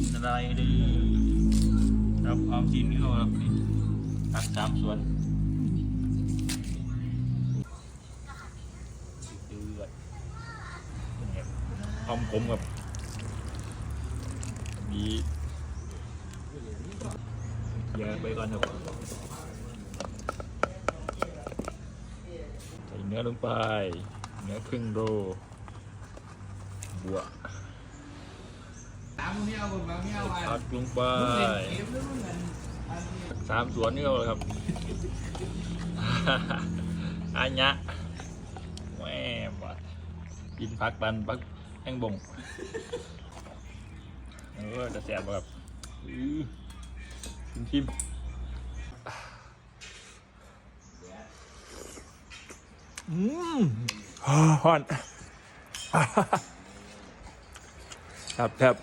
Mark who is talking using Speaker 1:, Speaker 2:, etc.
Speaker 1: กินอะไรดีรับออมสินเขารับนี่ผักสามส่วนเดือดเนี่ยหอมผมกับมีเยอะไปก่อนครับใส่เนื้อลงไป เนื้อครึ่งโลบัว
Speaker 2: ตามมึงไม่เอาผมมาไม่เอาอะ
Speaker 1: ผักลงไป
Speaker 2: มึงเล่นเกมแล้วมึงเงินอันนี้
Speaker 1: สามสวนนี่เขาเลยครับ อันยะแหวบกินพักดันพักแห้งบงเออจะแสบแบบอื้อชิมชิมอืมฮอน ครับครับ